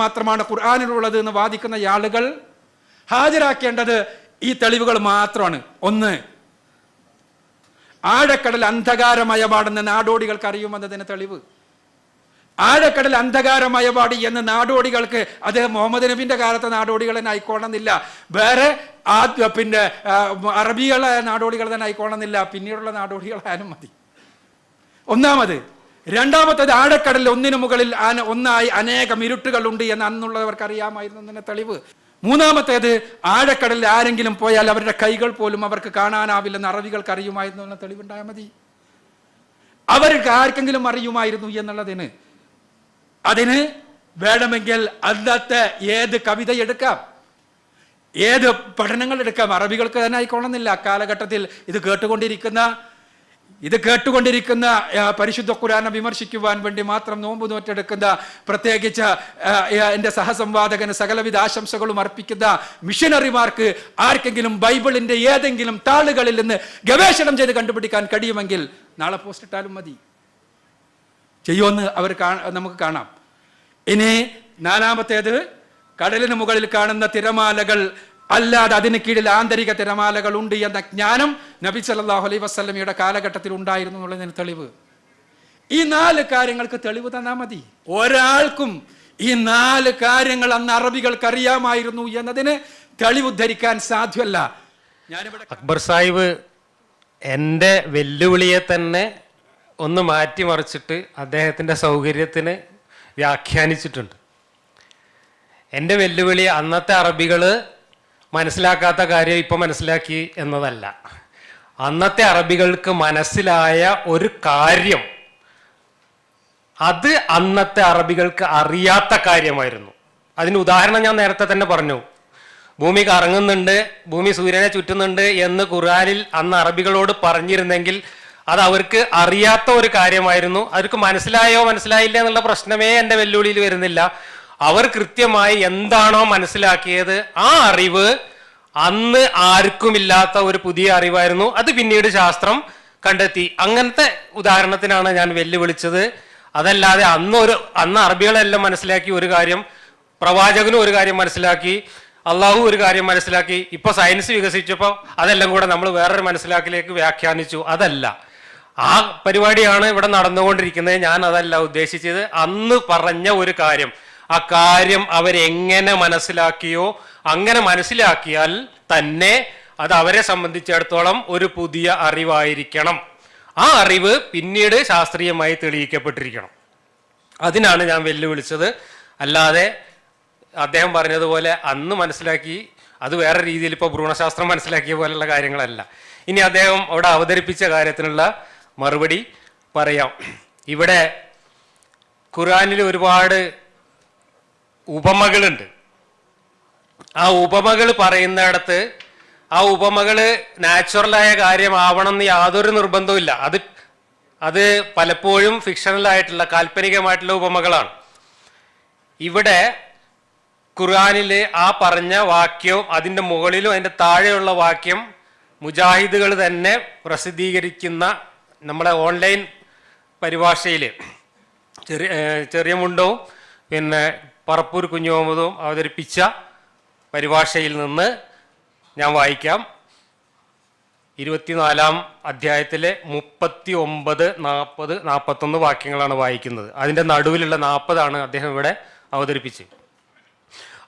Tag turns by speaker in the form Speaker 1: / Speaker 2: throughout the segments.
Speaker 1: മാത്രമാണ് ഖുർആാനിലുള്ളത് എന്ന് വാദിക്കുന്ന ആളുകൾ ഹാജരാക്കേണ്ടത് ഈ തെളിവുകൾ മാത്രമാണ്. ഒന്ന് ആഴക്കടൽ അന്ധകാരമയപാടെന്ന് നാടോടികൾക്ക് അറിയുമെന്നതിന് തെളിവ്. ആഴക്കടൽ അന്ധകാരമയപാടി എന്ന് നാടോടികൾക്ക് അദ്ദേഹം മുഹമ്മദ് നബിന്റെ കാലത്തെ നാടോടികൾ തന്നെ ആയിക്കോണമെന്നില്ല വേറെ ആദ്യ പിന്നെ അറബികളായ അറബികളെ നാടോടികൾ തന്നെ ആയിക്കോണമെന്നില്ല പിന്നീടുള്ള നാടോടികളായാലും മതി. ഒന്നാമത് രണ്ടാമത്തത് ആഴക്കടൽ ഒന്നിനു മുകളിൽ ഒന്നായി അനേകം ഇരുട്ടുകളുണ്ട് എന്ന് അന്നുള്ളവർക്ക് അറിയാമായിരുന്നു തെളിവ്. മൂന്നാമത്തേത് ആഴക്കടലിൽ ആരെങ്കിലും പോയാൽ അവരുടെ കൈകൾ പോലും അവർക്ക് കാണാനാവില്ലെന്ന് അറബികൾക്ക് അറിയുമായിരുന്നു എന്ന തെളിവുണ്ടായാൽ മതി. അവർക്ക് ആർക്കെങ്കിലും അറിയുമായിരുന്നു എന്നുള്ളതിന്. അതിന് വേണമെങ്കിൽ അന്നത്തെ ഏത് കവിത എടുക്കാം. ഏത് പഠനങ്ങൾ എടുക്കാം. അറബികൾക്ക് തന്നെ ആയിക്കൊള്ളുന്നില്ല കാലഘട്ടത്തിൽ ഇത് കേട്ടുകൊണ്ടിരിക്കുന്ന ഇത് കേട്ടുകൊണ്ടിരിക്കുന്ന പരിശുദ്ധ ഖുരാനെ വിമർശിക്കുവാൻ വേണ്ടി മാത്രം നോമ്പ് നോറ്റെടുക്കുന്ന പ്രത്യേകിച്ച് എന്റെ സഹസംവാദകന് സകലവിധ ആശംസകളും അർപ്പിക്കുന്ന മിഷനറിമാർക്ക് ആർക്കെങ്കിലും ബൈബിളിന്റെ ഏതെങ്കിലും താളുകളിൽ നിന്ന് ഗവേഷണം ചെയ്ത് കണ്ടുപിടിക്കാൻ കഴിയുമെങ്കിൽ നാളെ പോസ്റ്റ് ഇട്ടാലും മതി. ചെയ്യുമെന്ന് അവർ നമുക്ക് കാണാം. ഇനി നാലാമത്തേത് കടലിന് മുകളിൽ കാണുന്ന തിരമാലകൾ അല്ലാതെ അതിന് കീഴിൽ ആന്തരിക തിരമാലകൾ ഉണ്ട് എന്ന ജ്ഞാനം നബി സല്ലല്ലാഹു അലൈഹി വസ്ലമിയുടെ കാലഘട്ടത്തിൽ ഉണ്ടായിരുന്നു എന്നുള്ളതിന് തെളിവ്. ഈ നാല് കാര്യങ്ങൾക്ക് തെളിവ് തന്നാൽ മതി. ഒരാൾക്കും ഈ നാല് കാര്യങ്ങൾ അന്ന് അറബികൾക്ക് അറിയാമായിരുന്നു എന്നതിന് തെളിവ് ധരിക്കാൻ സാധ്യമല്ല. ഞാനിവിടെ
Speaker 2: അക്ബർ സാഹിബ് എന്റെ വെല്ലുവിളിയെ തന്നെ ഒന്ന് മാറ്റിമറിച്ചിട്ട് അദ്ദേഹത്തിന്റെ സൗകര്യത്തിന് വ്യാഖ്യാനിച്ചിട്ടുണ്ട്. എന്റെ വെല്ലുവിളി അന്നത്തെ അറബികൾ മനസ്സിലാക്കാത്ത കാര്യം ഇപ്പം മനസ്സിലാക്കി എന്നതല്ല. അന്നത്തെ അറബികൾക്ക് മനസ്സിലായ ഒരു കാര്യം അത് അന്നത്തെ അറബികൾക്ക് അറിയാത്ത കാര്യമായിരുന്നു. അതിന് ഉദാഹരണം ഞാൻ നേരത്തെ തന്നെ പറഞ്ഞു. ഭൂമി കറങ്ങുന്നുണ്ട് ഭൂമി സൂര്യനെ ചുറ്റുന്നുണ്ട് എന്ന് ഖുർആനിൽ അന്ന് അറബികളോട് പറഞ്ഞിരുന്നെങ്കിൽ അത് അവർക്ക് അറിയാത്ത ഒരു കാര്യമായിരുന്നു. അവർക്ക് മനസ്സിലായോ മനസ്സിലായില്ല എന്നുള്ള പ്രശ്നമേ എന്റെ വെല്ലുവിളിയിൽ വരുന്നില്ല. അവർ കൃത്യമായി എന്താണോ മനസ്സിലാക്കിയത് ആ അറിവ് അന്ന് ആർക്കുമില്ലാത്ത ഒരു പുതിയ അറിവായിരുന്നു. അത് പിന്നീട് ശാസ്ത്രം കണ്ടെത്തി. അങ്ങനത്തെ ഉദാഹരണത്തിനാണ് ഞാൻ വെല്ലുവിളിച്ചത്. അതല്ലാതെ അന്ന് ഒരു അന്ന് അറബികളെല്ലാം മനസ്സിലാക്കി ഒരു കാര്യം പ്രവാചകനും ഒരു കാര്യം മനസ്സിലാക്കി അള്ളാഹു ഒരു കാര്യം മനസ്സിലാക്കി. ഇപ്പൊ സയൻസ് വികസിച്ചപ്പോൾ അതെല്ലാം കൂടെ നമ്മൾ വേറൊരു മനസ്സിലാക്കിലേക്ക് വ്യാഖ്യാനിച്ചു. അതല്ല. ആ പരിപാടിയാണ് ഇവിടെ നടന്നുകൊണ്ടിരിക്കുന്നത്. ഞാൻ അതല്ല ഉദ്ദേശിച്ചത്. അന്ന് പറഞ്ഞ ഒരു കാര്യം. ആ കാര്യം അവരെങ്ങനെ മനസ്സിലാക്കിയോ? അങ്ങനെ മനസ്സിലാക്കിയാൽ തന്നെ അത് അവരെ സംബന്ധിച്ചിടത്തോളം ഒരു പുതിയ അറിവായിരിക്കണം. ആ അറിവ് പിന്നീട് ശാസ്ത്രീയമായി തെളിയിക്കപ്പെട്ടിരിക്കണം. അതിനാണ് ഞാൻ വെല്ലുവിളിച്ചത്. അല്ലാതെ അദ്ദേഹം പറഞ്ഞതുപോലെ അന്ന് മനസ്സിലാക്കി അത് വേറെ രീതിയിൽ ഇപ്പോൾ ഭ്രൂണശാസ്ത്രം മനസ്സിലാക്കിയ പോലെയുള്ള കാര്യങ്ങളല്ല. ഇനി അദ്ദേഹം അവിടെ അവതരിപ്പിച്ച കാര്യത്തിനുള്ള മറുപടി പറയാം. ഇവിടെ ഖുറാനിൽ ഒരുപാട് ഉപമകളുണ്ട്. ആ ഉപമകൾ പറയുന്നിടത്ത് ആ ഉപമകൾ നാച്ചുറലായ കാര്യമാവണം എന്ന് യാതൊരു നിർബന്ധവുമില്ല അത് അത് പലപ്പോഴും ഫിക്ഷണലായിട്ടുള്ള കാൽപ്പനികമായിട്ടുള്ള ഉപമകളാണ്. ഇവിടെ ഖുർആാനിലെ ആ പറഞ്ഞ വാക്യവും അതിന്റെ മുകളിലും അതിന്റെ താഴെയുള്ള വാക്യം മുജാഹിദുകൾ തന്നെ പ്രസിദ്ധീകരിക്കുന്ന നമ്മുടെ ഓൺലൈൻ പരിഭാഷയിൽ ചെറിയ ചെറിയ മുണ്ടവും പിന്നെ പറപ്പൂർ കുഞ്ഞു മുഹമ്മദും അവതരിപ്പിച്ച പരിഭാഷയിൽ നിന്ന് ഞാൻ വായിക്കാം. ഇരുപത്തിനാലാം അധ്യായത്തിലെ മുപ്പത്തി ഒമ്പത് നാൽപ്പത് നാൽപ്പത്തൊന്ന് വാക്യങ്ങളാണ് വായിക്കുന്നത്. അതിന്റെ നടുവിലുള്ള നാൽപ്പതാണ് അദ്ദേഹം ഇവിടെ അവതരിപ്പിച്ചത്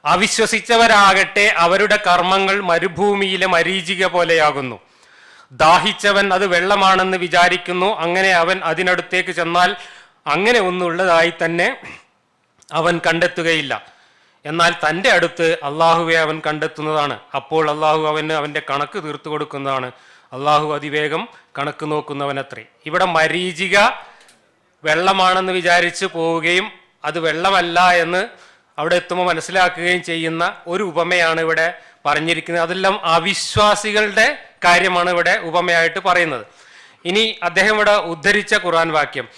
Speaker 2: അവിശ്വസിച്ചവരാകട്ടെ അവരുടെ കർമ്മങ്ങൾ മരുഭൂമിയിലെ മരീചിക പോലെയാകുന്നു. ദാഹിച്ചവൻ അത് വെള്ളമാണെന്ന് വിചാരിക്കുന്നു. അങ്ങനെ അവൻ അതിനടുത്തേക്ക് ചെന്നാൽ അങ്ങനെ ഒന്നുള്ളതായി തന്നെ അവൻ കണ്ടെത്തുകയില്ല. എന്നാൽ തന്റെ അടുത്ത് അള്ളാഹുവെ അവൻ കണ്ടെത്തുന്നതാണ്. അപ്പോൾ അള്ളാഹു അവന് അവന്റെ കണക്ക് തീർത്തു കൊടുക്കുന്നതാണ്. അള്ളാഹു അതിവേഗം കണക്ക് നോക്കുന്നവനത്രേ. ഇവിടെ മരീചിക വെള്ളമാണെന്ന് വിചാരിച്ച് പോവുകയും അത് വെള്ളമല്ല എന്ന് അവിടെ എത്തുമ്പോൾ മനസ്സിലാക്കുകയും ചെയ്യുന്ന ഒരു ഉപമയാണ് ഇവിടെ പറഞ്ഞിരിക്കുന്നത്. അതെല്ലാം അവിശ്വാസികളുടെ കാര്യമാണ് ഇവിടെ ഉപമയായിട്ട് പറയുന്നത്. ഇനി അദ്ദേഹം ഇവിടെ ഉദ്ധരിച്ച ഖുർആൻ വാക്യം.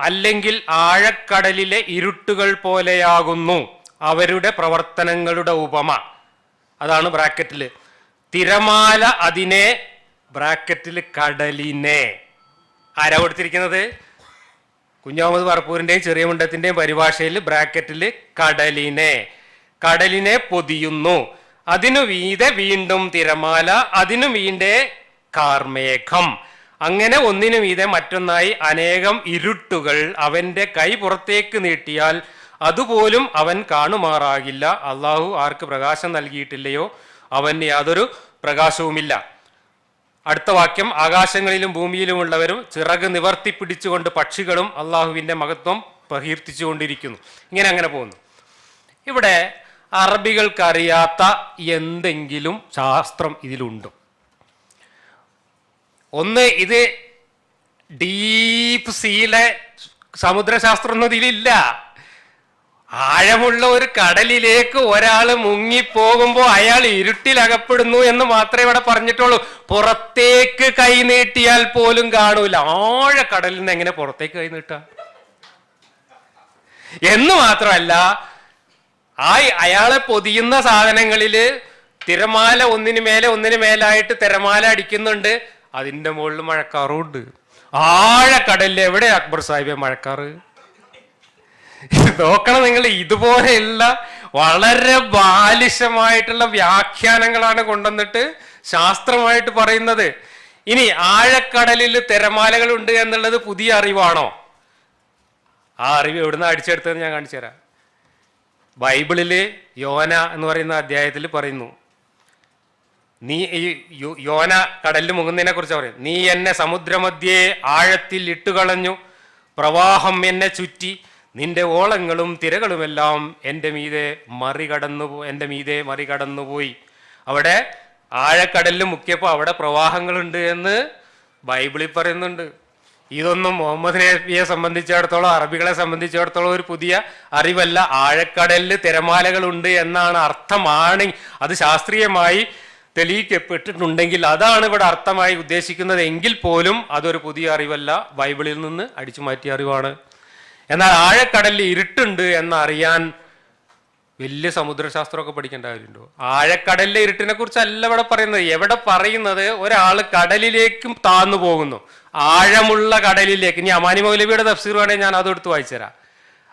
Speaker 2: അല്ലെങ്കിൽ ആഴക്കടലിലെ ഇരുട്ടുകൾ പോലെയാകുന്നു അവരുടെ പ്രവർത്തനങ്ങളുടെ ഉപമ. അതാണ് ബ്രാക്കറ്റിൽ തിരമാല അതിനെ ബ്രാക്കറ്റിൽ കടലിനെ. ആരാ കൊടുത്തിരിക്കുന്നത്? കുഞ്ഞാമത് പറപ്പൂരിന്റെയും ചെറിയ മുണ്ടത്തിന്റെയും പരിഭാഷയിൽ ബ്രാക്കറ്റിൽ കടലിനെ. കടലിനെ പൊതിയുന്നു. അതിനു വീതെ വീണ്ടും തിരമാല അതിനു വീണ്ടേ കാർമേഘം. അങ്ങനെ ഒന്നിനു മീതെ മറ്റൊന്നായി അനേകം ഇരുട്ടുകൾ അവന്റെ കൈ പുറത്തേക്ക് നീട്ടിയാൽ അതുപോലും അവൻ കാണുമാറാകില്ല. അള്ളാഹു ആർക്ക് പ്രകാശം നൽകിയിട്ടില്ലയോ? അവന് യാതൊരു പ്രകാശവുമില്ല. അടുത്ത വാക്യം ആകാശങ്ങളിലും ഭൂമിയിലുമുള്ളവരും ചിറക് നിവർത്തി പിടിച്ചുകൊണ്ട് പക്ഷികളും അള്ളാഹുവിന്റെ മഹത്വം പ്രകീർത്തിച്ചുകൊണ്ടിരിക്കുന്നു. ഇങ്ങനെ അങ്ങനെ പോകുന്നു. ഇവിടെ അറബികൾക്കറിയാത്ത എന്തെങ്കിലും ശാസ്ത്രം ഇതിലുണ്ടോ. ഒന്ന് ഇത് ഡീപ്പ് സീലെ സമുദ്രശാസ്ത്രം ഒന്നും ഇതിലില്ല ആഴമുള്ള ഒരു കടലിലേക്ക് ഒരാൾ മുങ്ങിപ്പോകുമ്പോൾ അയാൾ ഇരുട്ടിൽ അകപ്പെടുന്നു എന്ന് മാത്രമേ ഇവിടെ പറഞ്ഞിട്ടുള്ളൂ. പുറത്തേക്ക് കൈ നീട്ടിയാൽ പോലും കാണൂല. ആഴക്കടലിൽ നിന്ന് എങ്ങനെ പുറത്തേക്ക് കൈ നീട്ടാ? എന്ന് മാത്രമല്ല ആ അയാളെ പൊതിയുന്ന സാധനങ്ങളിൽ തിരമാല ഒന്നിനു മേലെ ഒന്നിനു മേലായിട്ട് തിരമാല അടിക്കുന്നുണ്ട്. അതിന്റെ മുകളിൽ മഴക്കാറും ഉണ്ട് ആഴക്കടലിൽ എവിടെ അക്ബർ സാഹിബെ മഴക്കാറ്? നോക്കണം നിങ്ങൾ ഇതുപോലെയുള്ള വളരെ ബാലിശമായിട്ടുള്ള വ്യാഖ്യാനങ്ങളാണ് കൊണ്ടുവന്നിട്ട് ശാസ്ത്രമായിട്ട് പറയുന്നത്. ഇനി ആഴക്കടലിൽ തിരമാലകൾ ഉണ്ട് എന്നുള്ളത് പുതിയ അറിവാണോ? ആ അറിവ് എവിടുന്ന് അടിച്ചെടുത്തതെന്ന് ഞാൻ കാണിച്ചു തരാം ബൈബിളിൽ യോന എന്ന് പറയുന്ന അധ്യായത്തിൽ പറയുന്നു നീ ഈ യോന കടലിൽ മുങ്ങുന്നതിനെ കുറിച്ച് പറയും നീ എന്നെ സമുദ്രമധ്യേ ആഴത്തിൽ ഇട്ടുകളഞ്ഞു. പ്രവാഹം എന്നെ ചുറ്റി. നിന്റെ ഓളങ്ങളും തിരകളുമെല്ലാം എന്റെ മീതെ മറികടന്നു എന്റെ മീതെ മറികടന്നുപോയി അവിടെ ആഴക്കടലിൽ മുക്കിയപ്പോൾ അവിടെ പ്രവാഹങ്ങളുണ്ട് എന്ന് ബൈബിളിൽ പറയുന്നുണ്ട്. ഇതൊന്നും മുഹമ്മദ് നബിയെ സംബന്ധിച്ചിടത്തോളം അറബികളെ സംബന്ധിച്ചിടത്തോളം ഒരു പുതിയ അറിവല്ല. ആഴക്കടലിൽ തിരമാലകളുണ്ട് എന്നാണ് അർത്ഥമാണ്. അത് ശാസ്ത്രീയമായി തെളിയിക്കപ്പെട്ടിട്ടുണ്ടെങ്കിൽ അതാണ് ഇവിടെ അർത്ഥമായി ഉദ്ദേശിക്കുന്നത് എങ്കിൽ പോലും അതൊരു പുതിയ അറിവല്ല. ബൈബിളിൽ നിന്ന് അടിച്ചു മാറ്റിയ അറിവാണ്. എന്നാൽ ആഴക്കടലിൽ ഇരുട്ടുണ്ട് എന്നറിയാൻ വലിയ സമുദ്രശാസ്ത്രമൊക്കെ പഠിക്കേണ്ട കാര്യമുണ്ടോ? ആഴക്കടലിലെ ഇരുട്ടിനെ കുറിച്ചല്ല ഇവിടെ പറയുന്നത്. എവിടെ പറയുന്നത്? ഒരാൾ കടലിലേക്കും താന്നു പോകുന്നു. ആഴമുള്ള കടലിലേക്ക്. ഇനി അമാനി മൗലവിയുടെ തഫ്സീർ വേണേ ഞാൻ അതെടുത്ത് വായിച്ചുതരാം.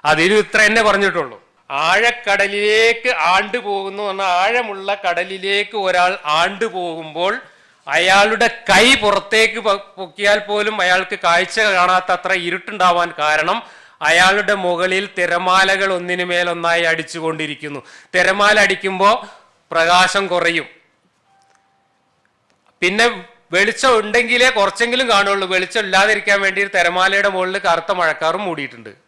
Speaker 2: അതിലും ഇത്ര എന്നെ പറഞ്ഞിട്ടുള്ളൂ. ആഴക്കടലിലേക്ക് ആണ്ടു പോകുന്നു പറഞ്ഞാൽ ആഴമുള്ള കടലിലേക്ക് ഒരാൾ ആണ്ടു പോകുമ്പോൾ അയാളുടെ കൈ പുറത്തേക്ക് പൊക്കിയാൽ പോലും അയാൾക്ക് കാഴ്ച കാണാത്ത അത്ര ഇരുട്ടുണ്ടാവാൻ കാരണം അയാളുടെ മുകളിൽ തിരമാലകൾ ഒന്നിനു മേലൊന്നായി അടിച്ചുകൊണ്ടിരിക്കുന്നു. തിരമാല അടിക്കുമ്പോൾ പ്രകാശം കുറയും. പിന്നെ വെളിച്ചം ഉണ്ടെങ്കിലേ കുറച്ചെങ്കിലും കാണുള്ളൂ. വെളിച്ചം ഇല്ലാതിരിക്കാൻ വേണ്ടി തിരമാലയുടെ മുകളിൽ കറുത്ത മഴക്കാറും മൂടിയിട്ടുണ്ട്.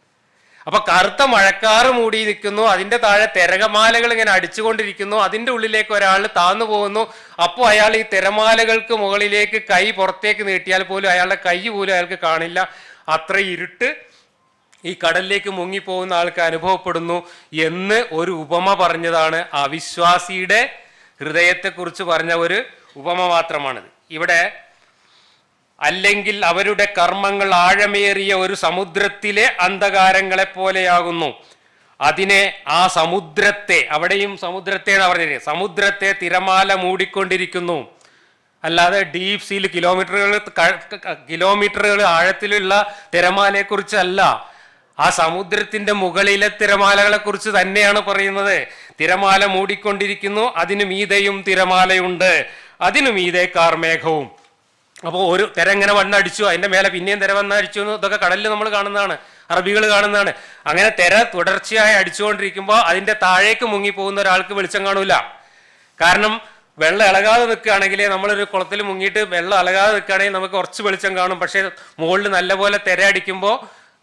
Speaker 2: അപ്പൊ കറുത്ത മഴക്കാറ് മൂടി നിൽക്കുന്നു അതിന്റെ താഴെ തിരകമാലകൾ ഇങ്ങനെ അടിച്ചുകൊണ്ടിരിക്കുന്നു അതിന്റെ ഉള്ളിലേക്ക് ഒരാൾ താന്നു പോകുന്നു. അപ്പോൾ അയാൾ ഈ തിരമാലകൾക്ക് മുകളിലേക്ക് കൈ പുറത്തേക്ക് നീട്ടിയാൽ പോലും അയാളുടെ കൈ പോലും അയാൾക്ക് കാണില്ല. അത്ര ഇരുട്ട് ഈ കടലിലേക്ക് മുങ്ങിപ്പോകുന്ന ആൾക്ക് അനുഭവപ്പെടുന്നു എന്ന് ഒരു ഉപമ പറഞ്ഞതാണ് അവിശ്വാസിയുടെ ഹൃദയത്തെക്കുറിച്ച് പറഞ്ഞ ഒരു ഉപമ മാത്രമാണിത്. ഇവിടെ അല്ലെങ്കിൽ അവരുടെ കർമ്മങ്ങൾ ആഴമേറിയ ഒരു സമുദ്രത്തിലെ അന്ധകാരങ്ങളെ പോലെയാകുന്നു. അതിനെ ആ സമുദ്രത്തെ അവിടെയും സമുദ്രത്തെ എന്ന് പറഞ്ഞത് സമുദ്രത്തെ തിരമാല മൂടിക്കൊണ്ടിരിക്കുന്നു. അല്ലാതെ ഡീപ് സീൽ കിലോമീറ്ററുകൾ കിലോമീറ്ററുകൾ ആഴത്തിലുള്ള തിരമാലയെക്കുറിച്ചല്ല. ആ സമുദ്രത്തിന്റെ മുകളിലെ തിരമാലകളെ കുറിച്ച് തന്നെയാണ് പറയുന്നത്. തിരമാല മൂടിക്കൊണ്ടിരിക്കുന്നു അതിനു മീതയും തിരമാലയുണ്ട്. അതിനു മീതെ കാർമേഘവും അപ്പോൾ ഒരു തിര ഇങ്ങനെ വണ്ണടിച്ചു അതിന്റെ മേലെ പിന്നെയും തിര വന്നടിച്ചു എന്ന് ഇതൊക്കെ കടലിൽ നമ്മൾ കാണുന്നതാണ് അറബികൾ കാണുന്നതാണ്. അങ്ങനെ തിര തുടർച്ചയായി അടിച്ചുകൊണ്ടിരിക്കുമ്പോൾ അതിന്റെ താഴേക്ക് മുങ്ങിപ്പോകുന്ന ഒരാൾക്ക് വെളിച്ചം കാണൂല. കാരണം വെള്ളം ഇളകാതെ നിൽക്കുകയാണെങ്കിൽ നമ്മളൊരു കുളത്തിൽ മുങ്ങിയിട്ട് വെള്ളം ഇളകാതെ നിൽക്കുകയാണെങ്കിൽ നമുക്ക് കുറച്ച് വെളിച്ചം കാണും. പക്ഷേ മുകളിൽ നല്ലപോലെ തിര അടിക്കുമ്പോൾ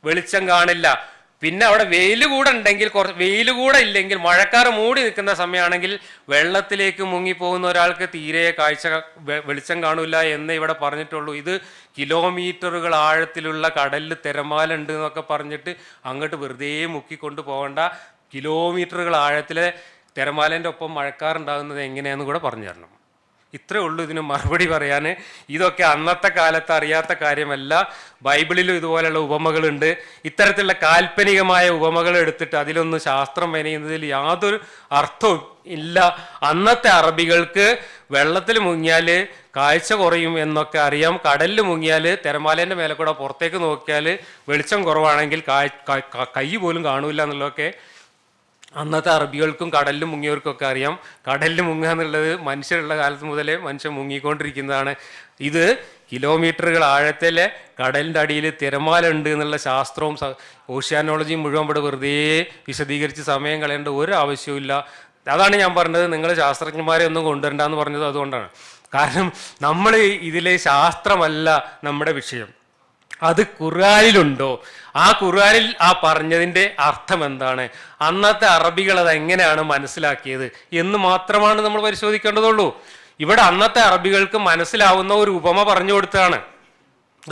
Speaker 2: വെളിച്ചം കാണില്ല. പിന്നെ അവിടെ വെയിൽ കൂടെ ഉണ്ടെങ്കിൽ കുറച്ച് വെയിൽ കൂടെ ഇല്ലെങ്കിൽ മഴക്കാറ് മൂടി നിൽക്കുന്ന സമയമാണെങ്കിൽ വെള്ളത്തിലേക്ക് മുങ്ങിപ്പോകുന്ന ഒരാൾക്ക് തീരെ കാഴ്ച വെളിച്ചം കാണില്ല എന്ന് ഇവിടെ പറഞ്ഞിട്ടുള്ളൂ. ഇത് കിലോമീറ്ററുകൾ ആഴത്തിലുള്ള കടലിൽ തിരമാല ഉണ്ട് എന്നൊക്കെ പറഞ്ഞിട്ട് അങ്ങോട്ട് വെറുതെ മുക്കിക്കൊണ്ട് പോകണ്ട. കിലോമീറ്ററുകൾ ആഴത്തിലെ തിരമാലേന്റെ ഒപ്പം മഴക്കാറുണ്ടാകുന്നത് എങ്ങനെയാണെന്ന് കൂടെ പറഞ്ഞു തരണം. ഇത്രേ ഉള്ളൂ ഇതിന് മറുപടി പറയാൻ ഇതൊക്കെ അന്നത്തെ കാലത്ത് അറിയാത്ത കാര്യമല്ല. ബൈബിളിലും ഇതുപോലെയുള്ള ഉപമകളുണ്ട്. ഇത്തരത്തിലുള്ള കാൽപ്പനികമായ ഉപമകൾ എടുത്തിട്ട് അതിലൊന്നും ശാസ്ത്രം വനയുന്നതിൽ യാതൊരു അർത്ഥവും ഇല്ല. അന്നത്തെ അറബികൾക്ക് വെള്ളത്തിൽ മുങ്ങിയാൽ കാഴ്ച കുറയും എന്നൊക്കെ അറിയാം. കടലിൽ മുങ്ങിയാൽ തിരമാലേന്റെ മേലെ കൂടെ പുറത്തേക്ക് നോക്കിയാൽ വെളിച്ചം കുറവാണെങ്കിൽ കായ്- ക- പോലും കാണൂല എന്നുള്ളതൊക്കെ അന്നത്തെ അറബികൾക്കും കടലിൽ മുങ്ങിയവർക്കൊക്കെ അറിയാം. കടലിൽ മുങ്ങുക എന്നുള്ളത് മനുഷ്യരുള്ള കാലത്ത് മുതലേ മനുഷ്യൻ മുങ്ങിക്കൊണ്ടിരിക്കുന്നതാണ്. ഇത് കിലോമീറ്ററുകൾ ആഴത്തിലെ കടലിന്റെ അടിയിൽ തിരമാല ഉണ്ട് എന്നുള്ള ശാസ്ത്രവും ഓഷ്യാനോളജിയും മുഴുവൻ ഇവിടെ വെറുതെ വിശദീകരിച്ച് സമയം കളയേണ്ട ഒരു ആവശ്യവും അതാണ് ഞാൻ പറഞ്ഞത്. നിങ്ങൾ ശാസ്ത്രജ്ഞന്മാരെ ഒന്നും കൊണ്ടുവരണ്ടെന്ന് പറഞ്ഞത് അതുകൊണ്ടാണ്. കാരണം നമ്മൾ ഇതിലെ ശാസ്ത്രമല്ല നമ്മുടെ വിഷയം. അത് ഖുർആാനിലുണ്ടോ? ആ ഖുർആാനിൽ ആ പറഞ്ഞതിന്റെ അർത്ഥം എന്താണ്? അന്നത്തെ അറബികൾ അത് എങ്ങനെയാണ് മനസ്സിലാക്കിയത് എന്ന് മാത്രമാണ് നമ്മൾ പരിശോധിക്കേണ്ടതുള്ളൂ. ഇവിടെ അന്നത്തെ അറബികൾക്ക് മനസ്സിലാവുന്ന ഒരു ഉപമ പറഞ്ഞു കൊടുത്തതാണ്.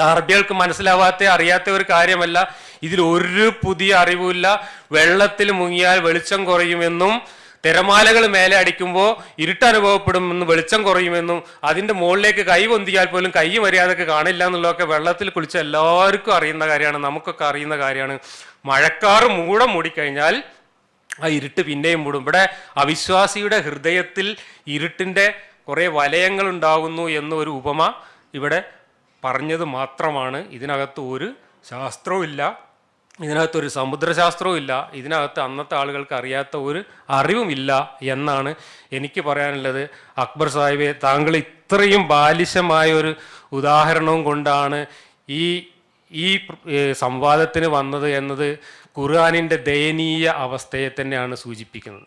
Speaker 2: അറബികൾക്ക് മനസ്സിലാവാത്ത അറിയാത്ത ഒരു കാര്യമല്ല. ഇതിൽ ഒരു പുതിയ അറിവുമില്ല. വെള്ളത്തിൽ മുങ്ങിയാൽ വെളിച്ചം കുറയുമെന്നും തിരമാലകൾ മേലെ അടിക്കുമ്പോൾ ഇരുട്ട് അനുഭവപ്പെടുമെന്നും വെളിച്ചം കുറയുമെന്നും അതിന്റെ മുകളിലേക്ക് കൈ പൊന്തിയാൽ പോലും കൈ മര്യാദയ്ക്ക് കാണില്ല എന്നുള്ളതൊക്കെ വെള്ളത്തിൽ കുളിച്ച എല്ലാവർക്കും അറിയുന്ന കാര്യമാണ് നമുക്കൊക്കെ അറിയുന്ന കാര്യമാണ്. മഴക്കാറ് മൂടം മൂടിക്കഴിഞ്ഞാൽ ആ ഇരുട്ട് പിന്നെയും മൂടും. ഇവിടെ അവിശ്വാസിയുടെ ഹൃദയത്തിൽ ഇരുട്ടിന്റെ കുറേ വലയങ്ങൾ ഉണ്ടാകുന്നു എന്നൊരു ഉപമ ഇവിടെ പറഞ്ഞത് മാത്രമാണ്. ഇതിനകത്ത് ഒരു ശാസ്ത്രവും ഇല്ല ഇതിനകത്ത് സമുദ്രശാസ്ത്രവും ഇല്ല. ഇതിനകത്ത് അന്നത്തെ ആളുകൾക്ക് അറിയാത്ത ഒരു അറിവുമില്ല എന്നാണ് എനിക്ക് പറയാനുള്ളത്. അക്ബർ സാഹിബെ താങ്കൾ ഇത്രയും ബാലിശമായ ഒരു ഉദാഹരണവും കൊണ്ടാണ് ഈ ഈ സംവാദത്തിന് വന്നത് എന്നത് ഖുർആാനിന്റെ ദയനീയ അവസ്ഥയെ തന്നെയാണ് സൂചിപ്പിക്കുന്നത്.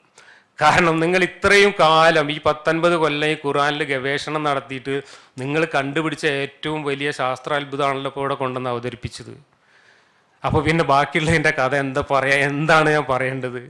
Speaker 2: കാരണം നിങ്ങൾ ഇത്രയും കാലം ഈ പത്തൊൻപത് കൊല്ലം ഈ ഖുർആാനിൽ ഗവേഷണം നടത്തിയിട്ട് നിങ്ങൾ കണ്ടുപിടിച്ച ഏറ്റവും വലിയ ശാസ്ത്രാത്ഭുതമാണല്ലോ ഇപ്പോൾ ഇവിടെ കൊണ്ടുവന്ന് അവതരിപ്പിച്ചത്. അപ്പോൾ പിന്നെ ബാക്കിയുള്ളതിന്റെ കഥ എന്താ പറയാ? എന്താണ് ഞാൻ പറയേണ്ടത്?